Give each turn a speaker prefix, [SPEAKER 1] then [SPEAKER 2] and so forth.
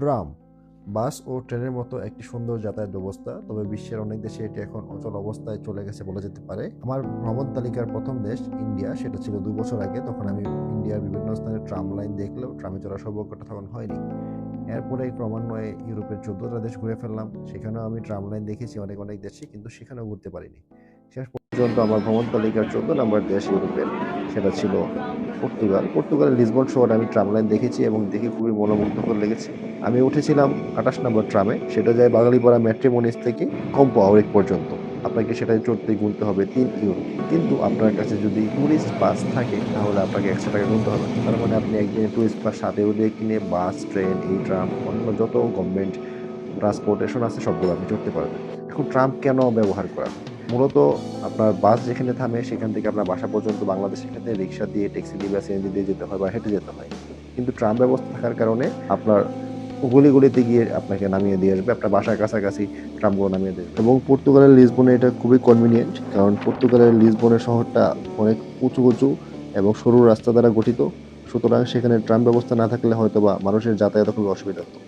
[SPEAKER 1] Tram, বাস ও ট্রেনের মতো একটি সুন্দর যাতায়াত ব্যবস্থা, তবে বিশ্বের অনেক দেশে এটি এখন অচল অবস্থায় চলে গেছে বলা যেতে পারে। আমার ভ্রমণ তালিকার প্রথম দেশ ইন্ডিয়া, সেটা ছিল দু বছর আগে, তখন আমি ইন্ডিয়ার বিভিন্ন স্থানে ট্রাম লাইন দেখলেও ট্রামে চড়ার সৌভাগ্যটা তখন হয়নি। এরপরে ক্রমান্বয়ে ইউরোপের চোদ্দটা দেশ ঘুরে ফেললাম, সেখানেও আমি ট্রাম লাইন দেখেছি অনেক অনেক দেশে, কিন্তু সেখানেও ঘুরতে পারিনি। শেষ পর্যন্ত আমার ভ্রমণ তালিকার চোদ্দ নম্বর দেশ ইউরোপের, সেটা ছিল পর্তুগাল। পর্তুগালের লিসবন শহরে আমি ট্রাম লাইন দেখেছি এবং দেখে খুবই মনোমুগ্ধকর লেগেছে। আমি উঠেছিলাম আঠাশ নম্বর ট্রামে, সেটা যায় বাঙালিপাড়া ম্যাট্রিমোনিস থেকে কম্পো আউরিক পর্যন্ত। আপনাকে সেটাই চড়তে গুনতে হবে তিন ইউরো কিন্তু আপনার কাছে যদি ট্যুরিস্ট বাস থাকে, তাহলে আপনাকে একশো টাকা গুনতে হবে। তার মানে আপনি একদিনে ট্যুরিস্ট বাস সাথে দিয়ে কিনে বাস, ট্রেন, এই ট্রাম, অন্য যত গভর্নমেন্ট ট্রান্সপোর্টেশন আছে, সবগুলো আপনি চড়তে পারবেন। এখন ট্রাম কেন ব্যবহার করা? হয়? মূলত আপনার বাস যেখানে থামে, সেখান থেকে আপনার বাসা পর্যন্ত বাংলাদেশের ক্ষেত্রে রিক্সা দিয়ে, ট্যাক্সি দিয়ে বা সিএনজি দিয়ে যেতে হয় বা হেঁটে যেতে হয়। কিন্তু ট্রাম ব্যবস্থা থাকার কারণে আপনার গলিগুলিতে গিয়ে আপনাকে নামিয়ে দিয়ে আসবে, আপনার বাসার কাছাকাছি ট্রামগুলো নামিয়ে দেবে এবং পর্তুগালের লিসবনে এটা খুবই কনভিনিয়েন্ট কারণ পর্তুগালের লিসবনের শহরটা অনেক উঁচু উঁচু এবং সরু রাস্তা দ্বারা গঠিত। সুতরাং সেখানে ট্রাম ব্যবস্থা না থাকলে হয়তো বা মানুষের যাতায়াত খুবই অসুবিধা হতো